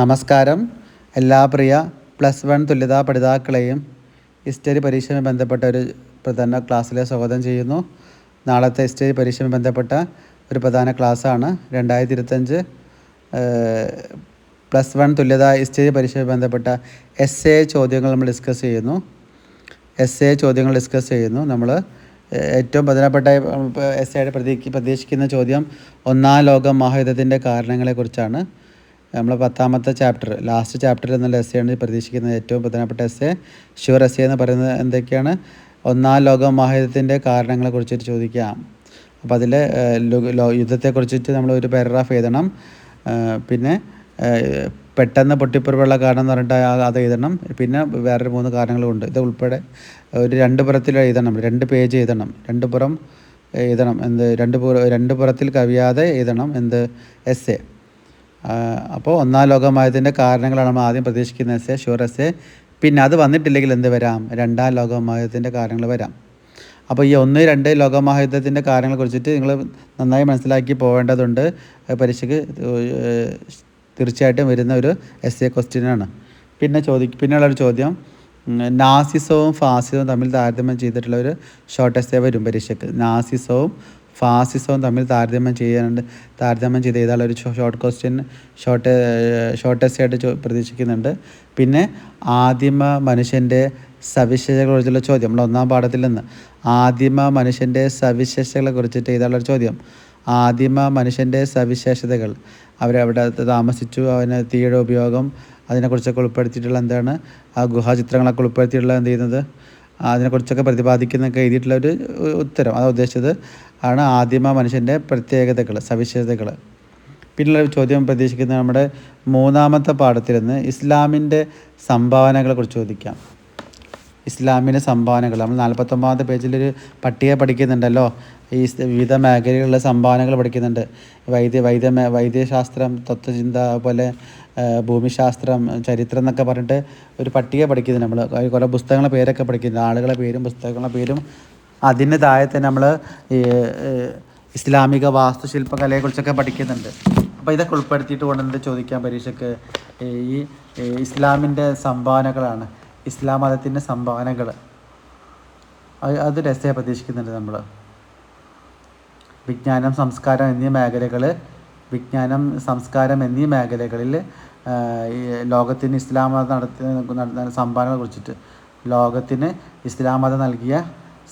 നമസ്കാരം. എല്ലാ പ്രിയ plus one തുല്യതാ പഠിതാക്കളെയും ഹിസ്റ്ററി പരീക്ഷയുമായി ബന്ധപ്പെട്ട ഒരു പ്രധാന ക്ലാസ്സിലെ സ്വാഗതം ചെയ്യുന്നു. നാളത്തെ ഹിസ്റ്ററി പരീക്ഷയുമായി ബന്ധപ്പെട്ട ഒരു പ്രധാന ക്ലാസ്സാണ് രണ്ടായിരത്തി ഇരുപത്തഞ്ച് പ്ലസ് വൺ തുല്യതാ ഹിസ്റ്ററി പരീക്ഷയുമായി ബന്ധപ്പെട്ട എസ് എ ചോദ്യങ്ങൾ നമ്മൾ ഡിസ്കസ് ചെയ്യുന്നു. എസ് എ ചോദ്യങ്ങൾ ഡിസ്കസ് ചെയ്യുന്നു. നമ്മൾ ഏറ്റവും പ്രധാനപ്പെട്ട എസ് എയുടെ പ്രതീക്ഷ പ്രതീക്ഷിക്കുന്ന ചോദ്യം ഒന്നാം ലോക മഹായുദ്ധത്തിന്റെ കാരണങ്ങളെക്കുറിച്ചാണ്. നമ്മൾ പത്താമത്തെ ചാപ്റ്റർ ലാസ്റ്റ് ചാപ്റ്റർ എന്നുള്ള എസ് ആണ് പ്രതീക്ഷിക്കുന്നത്. ഏറ്റവും പ്രധാനപ്പെട്ട എസ് ഷുവർ എസ് എന്ന് പറയുന്നത് എന്തൊക്കെയാണ്? ഒന്നാം ലോക മഹായുദ്ധത്തിന്റെ കാരണങ്ങളെ കുറിച്ചിട്ട് ചോദിക്കാം. അപ്പോൾ അതിൽ യുദ്ധത്തെക്കുറിച്ചിട്ട് നമ്മൾ ഒരു പാരഗ്രാഫ് എഴുതണം. പിന്നെ പെട്ടെന്ന് പൊട്ടിപ്പുറവുള്ള കാരണം എന്ന് പറഞ്ഞിട്ട് അത് എഴുതണം. പിന്നെ വേറൊരു മൂന്ന് കാരണങ്ങളുണ്ട് ഇത് ഉൾപ്പെടെ ഒരു രണ്ട് പുറത്തിൽ എഴുതണം. രണ്ട് പേജ് എഴുതണം. രണ്ട് പുറം എഴുതണം. എന്ത് രണ്ട് പുറ രണ്ട് പുറത്തിൽ കവിയാതെ എഴുതണം. എന്ത്? എസ് എ അപ്പോൾ ഒന്നാം ലോകമായതിന്റെ കാരണങ്ങളാണ് നമ്മൾ ആദ്യം പ്രതീക്ഷിക്കുന്നത്. Essay sure essay പിന്നെ അത് വന്നിട്ടില്ലെങ്കിൽ എന്ത് വരാം? രണ്ടാം ലോകമഹായുദ്ധത്തിന്റെ കാരണങ്ങൾ വരാം. അപ്പോൾ ഈ ഒന്ന് രണ്ട് ലോകമഹായുദ്ധത്തിന്റെ കാര്യങ്ങളെ കുറിച്ചിട്ട് നിങ്ങൾ നന്നായി മനസ്സിലാക്കി പോകേണ്ടതുണ്ട് പരീക്ഷയ്ക്ക് തീർച്ചയായിട്ടും വരുന്ന ഒരു എസ് എ ക്വസ്റ്റ്യനാണ് പിന്നെ ചോദിക്കും പിന്നെയുള്ളൊരു ചോദ്യം. നാസിസവും ഫാസിസവും തമ്മിൽ താരതമ്യം ചെയ്തിട്ടുള്ള ഒരു ഷോർട്ട് എസ് എ വരും പരീക്ഷയ്ക്ക്. നാസിസവും ഫാസിസവും തമ്മിൽ താരതമ്യം ചെയ്യാനുണ്ട്. താരതമ്യം ചെയ്ത് ചെയ്താൽ ഒരു ഷോർട്ട് ക്വസ്റ്റ്യൻ ഷോർട്ട് ഷോർട്ടസ്റ്റ് ആയിട്ട് പ്രതീക്ഷിക്കുന്നുണ്ട്. പിന്നെ ആദിമ മനുഷ്യന്റെ സവിശേഷതകളെക്കുറിച്ചുള്ള ചോദ്യം. നമ്മൾ ഒന്നാം പാഠത്തിൽ നിന്ന് ആദിമ മനുഷ്യന്റെ സവിശേഷതകളെ കുറിച്ചിട്ട് ചെയ്താലുള്ള ഒരു ചോദ്യം. ആദിമ മനുഷ്യന്റെ സവിശേഷതകൾ. അവരവിടെ താമസിച്ചു. അവന് തീയുടെ ഉപയോഗം അതിനെക്കുറിച്ചൊക്കെ ഉൾപ്പെടുത്തിയിട്ടുള്ള എന്താണ്? ആ ഗുഹാചിത്രങ്ങളൊക്കെ ഉൾപ്പെടുത്തിയിട്ടുള്ള എന്ത് ചെയ്യുന്നത്? അതിനെക്കുറിച്ചൊക്കെ പ്രതിപാദിക്കുന്നൊക്കെ എഴുതിയിട്ടുള്ള ഒരു ഉത്തരം. അതാ ഉദ്ദേശിച്ചത് ആണ് ആദിമ മനുഷ്യന്റെ പ്രത്യേകതകൾ സവിശേഷതകൾ പിന്നെയുള്ള ചോദ്യം പ്രതീക്ഷിക്കുന്നത് നമ്മുടെ മൂന്നാമത്തെ പാഠത്തിൽ നിന്ന് ഇസ്ലാമിന്റെ സംഭാവനകളെ കുറിച്ച് ചോദിക്കാം. ഇസ്ലാമിന്റെ സംഭാവനകൾ. നമ്മൾ നാൽപ്പത്തൊമ്പതാമത്തെ പേജിലൊരു പട്ടിക പഠിക്കുന്നുണ്ടല്ലോ. ഈ വിവിധ മേഖലകളിലെ സംഭാവനകൾ പഠിക്കുന്നുണ്ട്. വൈദ്യ വൈദ്യ വൈദ്യശാസ്ത്രം തത്വചിന്ത അതുപോലെ ഭൂമിശാസ്ത്രം ചരിത്രം എന്നൊക്കെ പറഞ്ഞിട്ട് ഒരു പട്ടിക പഠിക്കുന്നുണ്ട് നമ്മൾ കുറേ പുസ്തകങ്ങളുടെ പേരൊക്കെ പഠിക്കുന്നു ആളുകളെ പേരും പുസ്തകങ്ങളുടെ പേരും അതിന് താഴെ തന്നെ നമ്മൾ ഈ ഇസ്ലാമിക വാസ്തുശില്പകലയെക്കുറിച്ചൊക്കെ പഠിക്കുന്നുണ്ട്. അപ്പോൾ ഇതൊക്കെ ഉൾപ്പെടുത്തിയിട്ട് കൊണ്ടുവന്നിട്ട് ചോദിക്കാൻ പരീക്ഷയ്ക്ക് ഈ ഇസ്ലാമിന്റെ സംഭാവനകളാണ്. ഇസ്ലാം മതത്തിന്റെ സംഭാവനകൾ. അത് രസയെ പ്രതീക്ഷിക്കുന്നുണ്ട് നമ്മൾ വിജ്ഞാനം സംസ്കാരം എന്നീ മേഖലകൾ വിജ്ഞാനം സംസ്കാരം എന്നീ മേഖലകളിൽ ലോകത്തിന് ഇസ്ലാം മതം നടത്തി സംഭാവനകളെ കുറിച്ചിട്ട്. ലോകത്തിന് ഇസ്ലാം മതം നൽകിയ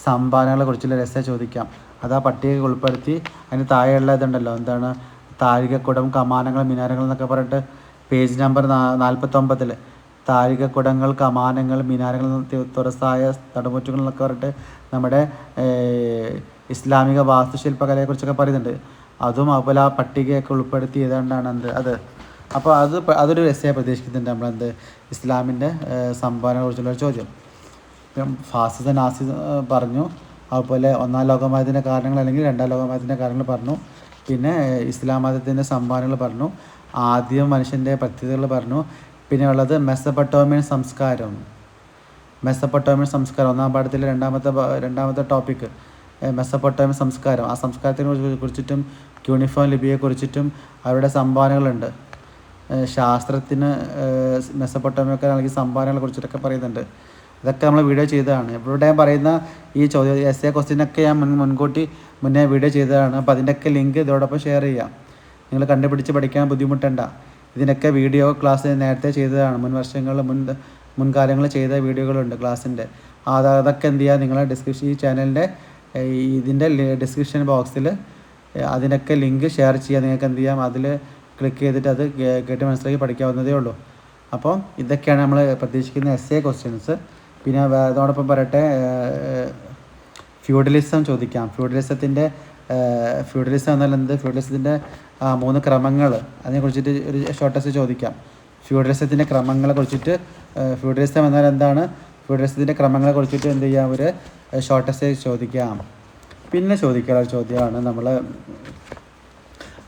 സംഭാവനകളെ കുറിച്ചുള്ള രസ ചോദിക്കാം. അത് ആ പട്ടിക ഉൾപ്പെടുത്തി അതിന് താഴെയുള്ള ഇതുണ്ടല്ലോ. എന്താണ്? താഴികക്കുടം കമാനങ്ങൾ മിനാരങ്ങൾ എന്നൊക്കെ പറഞ്ഞിട്ട് പേജ് നമ്പർ നാൽപ്പത്തൊമ്പതിൽ താഴികക്കുടങ്ങൾ കമാനങ്ങൾ മിനാരങ്ങൾ തുറസായ തടമുറ്റുകൾ എന്നൊക്കെ പറഞ്ഞിട്ട് നമ്മുടെ ഇസ്ലാമിക വാസ്തുശില്പകലയെ കുറിച്ചൊക്കെ പറയുന്നുണ്ട്. അതും അതുപോലെ ആ പട്ടികയൊക്കെ ഉൾപ്പെടുത്തി ഏതാണ്ടാണ് എന്ത് അത്. അപ്പോൾ അത് അതൊരു രസയെ പ്രതീക്ഷിക്കുന്നുണ്ട് നമ്മളെന്ത് ഇസ്ലാമിന്റെ സംഭാവനയെ കുറിച്ചുള്ള ഒരു ചോദ്യം. ഫാസിസ് നാസി പറഞ്ഞു അതുപോലെ ഒന്നാം ലോകമതത്തിന്റെ കാരണങ്ങൾ അല്ലെങ്കിൽ രണ്ടാം ലോകമതത്തിന്റെ കാരണങ്ങൾ പറഞ്ഞു പിന്നെ ഇസ്ലാം മതത്തിന്റെ സംഭാവനകൾ പറഞ്ഞു ആദ്യം മനുഷ്യന്റെ പ്രത്യേകതകൾ പറഞ്ഞു പിന്നെ ഉള്ളത് മെസ്സപ്പട്ടോമിയൻ സംസ്കാരം. മെസ്സപ്പട്ടോമിയൻ സംസ്കാരം ഒന്നാം പാഠത്തിലെ രണ്ടാമത്തെ രണ്ടാമത്തെ ടോപ്പിക് മെസ്സപ്പട്ടോമിയൻ സംസ്കാരം. ആ സംസ്കാരത്തിനെ കുറിച്ച് കുറിച്ചിട്ടും ക്യൂണിഫോം ലിപിയെ കുറിച്ചിട്ടും അവരുടെ സംഭാവനകളുണ്ട്. ശാസ്ത്രത്തിന് മെസ്സപ്പൊട്ടോമിയൊക്കെ നൽകിയ സംഭാവനകളെ കുറിച്ചിട്ടൊക്കെ പറയുന്നുണ്ട്. ഇതൊക്കെ നമ്മൾ വീഡിയോ ചെയ്തതാണ്. എവിടെയും പറയുന്ന ഈ ചോദ്യം എസ് എ ക്വസ്റ്റ്യനൊക്കെ ഞാൻ മുൻ മുൻകൂട്ടി മുന്നേ വീഡിയോ ചെയ്തതാണ്. അപ്പോൾ അതിന്റെയൊക്കെ ലിങ്ക് ഇതോടൊപ്പം ഷെയർ ചെയ്യാം. നിങ്ങൾ കണ്ടുപിടിച്ച് പഠിക്കാൻ ബുദ്ധിമുട്ടണ്ട. ഇതിനൊക്കെ വീഡിയോ ക്ലാസ് നേരത്തെ ചെയ്തതാണ്. മുൻ വർഷങ്ങളിൽ മുൻ മുൻകാലങ്ങളിൽ ചെയ്ത വീഡിയോകളുണ്ട് ക്ലാസ്സിന്റെ. അത് അതൊക്കെ എന്ത് ചെയ്യുക? നിങ്ങളെ ഡിസ്ക്രിപ്ഷൻ ഈ ചാനലിന്റെ ഇതിന്റെ ഡിസ്ക്രിപ്ഷൻ ബോക്സിൽ അതിനൊക്കെ ലിങ്ക് ഷെയർ ചെയ്യുക. നിങ്ങൾക്ക് എന്ത് ചെയ്യാം? അതിൽ ക്ലിക്ക് ചെയ്തിട്ട് അത് കേട്ട് മനസ്സിലാക്കി പഠിക്കാവുന്നതേ ഉള്ളൂ. അപ്പോൾ ഇതൊക്കെയാണ് നമ്മൾ പ്രതീക്ഷിക്കുന്ന എസ് എ ക്വസ്റ്റ്യൻസ് പിന്നെ അതോടൊപ്പം പറയട്ടെ ഫ്യൂഡലിസം ചോദിക്കാം. ഫ്യൂഡലിസത്തിന്റെ ഫ്യൂഡലിസം എന്നാൽ എന്ത്? ഫ്യൂഡലിസത്തിന്റെ മൂന്ന് ക്രമങ്ങൾ അതിനെക്കുറിച്ചിട്ട് ഒരു ഷോർട്ടസ്റ്റ് ചോദിക്കാം. ഫ്യൂഡലിസത്തിന്റെ ക്രമങ്ങളെ കുറിച്ചിട്ട് ഫ്യൂഡലിസം എന്നാൽ എന്താണ്? ഫ്യൂഡലിസത്തിന്റെ ക്രമങ്ങളെ കുറിച്ചിട്ട് എന്ത് ചെയ്യാം ഒരു ഷോർട്ടസ്റ്റ് ചോദിക്കാം. പിന്നെ ചോദിക്കാനുള്ള ചോദ്യമാണ് നമ്മൾ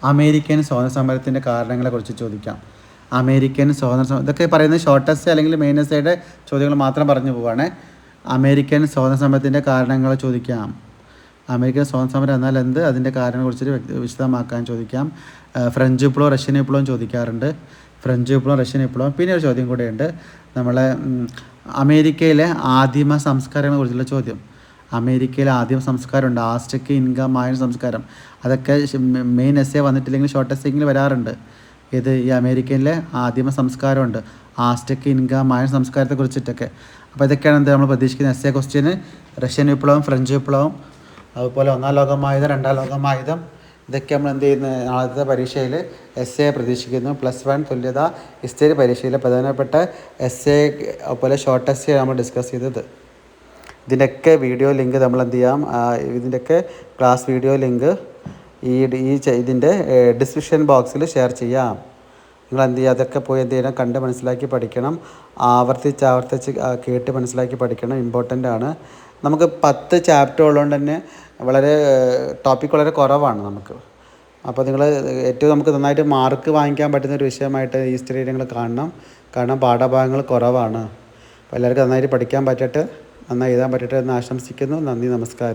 അമേരിക്കൻ സ്വാതന്ത്ര്യ സമരത്തിന്റെ കാരണങ്ങളെ കുറിച്ച് ചോദിക്കാം. അമേരിക്കൻ സ്വാതന്ത്ര്യ സമരം ഇതൊക്കെ പറയുന്നത് ഷോർട്ടസ്റ്റ് അല്ലെങ്കിൽ മെയിനസ്റ്റേയുടെ ചോദ്യങ്ങൾ മാത്രം പറഞ്ഞു പോവാണ്. അമേരിക്കൻ സ്വാതന്ത്ര്യ സമരത്തിന്റെ കാരണങ്ങൾ ചോദിക്കാം. അമേരിക്കൻ സ്വാതന്ത്ര്യ സമരം എന്നാൽ എന്ത്? അതിന്റെ കാരണം കുറിച്ച് വിശദമാക്കാൻ ചോദിക്കാം. ഫ്രഞ്ച് വിപ്ലവം റഷ്യൻ വിപ്ലവം ചോദിക്കാറുണ്ട്. ഫ്രഞ്ച് വിപ്ലവം റഷ്യൻ വിപ്ലവം. പിന്നെ ഒരു ചോദ്യം കൂടെയുണ്ട്. നമ്മളെ അമേരിക്കയിലെ ആദിമ സംസ്കാരങ്ങളെ കുറിച്ചുള്ള ചോദ്യം. അമേരിക്കയിലെ ആദ്യം സംസ്കാരമുണ്ട്. ആസ്റ്റക്ക് ഇൻകം മായൻ സംസ്കാരം. അതൊക്കെ മെയിൻ എസ് എ വന്നിട്ടില്ലെങ്കിൽ ഷോർട്ട് എസ്സെങ്കിലും വരാറുണ്ട്. ഇത് ഈ അമേരിക്കയിലെ ആദിമ സംസ്കാരമുണ്ട്. ആസ്റ്റക്ക് ഇൻകം മായൻ സംസ്കാരത്തെ കുറിച്ചിട്ടൊക്കെ. അപ്പോൾ ഇതൊക്കെയാണ് എന്താ? നമ്മൾ പ്രതീക്ഷിക്കുന്ന എസ് എ ക്വസ്റ്റ്യന് റഷ്യൻ വിപ്ലവം ഫ്രഞ്ച് വിപ്ലവം അതുപോലെ ഒന്നാം ലോകമായുധം രണ്ടാം ലോകമായുധം. ഇതൊക്കെ നമ്മൾ എന്ത് ചെയ്യുന്നു? നാളത്തെ പരീക്ഷയിൽ എസ് എ പ്രതീക്ഷിക്കുന്നു. പ്ലസ് വൺ തുല്യത ഇസ്റ്റേരി പരീക്ഷയിലെ പ്രധാനപ്പെട്ട എസ് എ അതുപോലെ ഷോർട്ട് എസ് നമ്മൾ ഡിസ്കസ് ചെയ്തത്. ഇതിന്റെയൊക്കെ വീഡിയോ ലിങ്ക് നമ്മൾ എന്ത് ചെയ്യാം? ഇതിന്റെയൊക്കെ ക്ലാസ് വീഡിയോ ലിങ്ക് ഈ ഈ ഇതിന്റെ ഡിസ്ക്രിപ്ഷൻ ബോക്സിൽ ഷെയർ ചെയ്യാം. നിങ്ങൾ എന്ത് ചെയ്യുക? അതൊക്കെ പോയി എന്ത് ചെയ്യണം? കണ്ട് മനസ്സിലാക്കി പഠിക്കണം. ആവർത്തിച്ച് ആവർത്തിച്ച് കേട്ട് മനസ്സിലാക്കി പഠിക്കണം. ഇമ്പോർട്ടന്റ് ആണ്. നമുക്ക് പത്ത് ചാപ്റ്റർ ഉള്ളതുകൊണ്ട് തന്നെ വളരെ ടോപ്പിക് വളരെ കുറവാണ് നമുക്ക്. അപ്പോൾ നിങ്ങൾ ഏറ്റവും നമുക്ക് നന്നായിട്ട് മാർക്ക് വാങ്ങിക്കാൻ പറ്റുന്ന ഒരു വിഷയമായിട്ട് ഈ സ്ത്രീ നിങ്ങൾ കാണണം. കാരണം പാഠഭാഗങ്ങൾ കുറവാണ്. അപ്പോൾ എല്ലാവർക്കും നന്നായിട്ട് പഠിക്കാൻ പറ്റട്ടെ നന്നായി എഴുതാൻ പറ്റട്ടെ എന്ന് ആശംസിക്കുന്നു. നന്ദി നമസ്കാരം.